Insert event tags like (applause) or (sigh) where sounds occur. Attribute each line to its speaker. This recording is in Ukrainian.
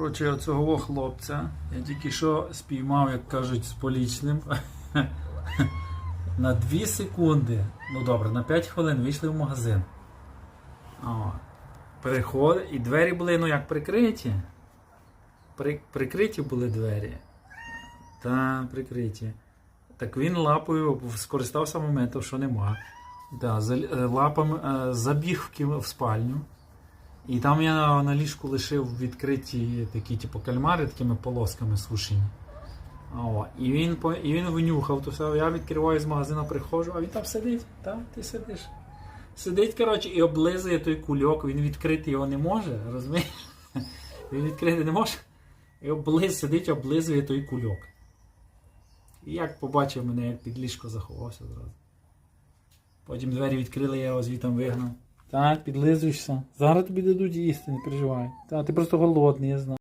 Speaker 1: Коротше, оцього хлопця я тільки що спіймав, як кажуть, з полічним. (laughs) На 2 секунди, ну добре, на 5 хвилин вийшли в магазин. О, переход, і двері були, ну як прикриті. При, прикриті були двері. Та, прикриті. Так він лапою скористався моментом, що нема. Да, за, е, лапами е, забіг в спальню. І там я на, ліжку лишив відкриті такі, типу, кальмари такими полосками сушені. О, і він і він винюхав, то все, я відкриваю з магазину, приходжу, а він там сидить, так, ти сидиш. Сидить, коротше, і облизує той кульок, він відкрити його не може, розумієш? (laughs) Він відкрити не може. І облиз, сидить, облизує той кульок. І як побачив мене, як під ліжко заховався зразу. Потім двері відкрили, я його звітом вигнав. Так, підлизуєшся. Зараз тобі дадуть їсти, не переживай. Так, ти просто голодний, я знаю.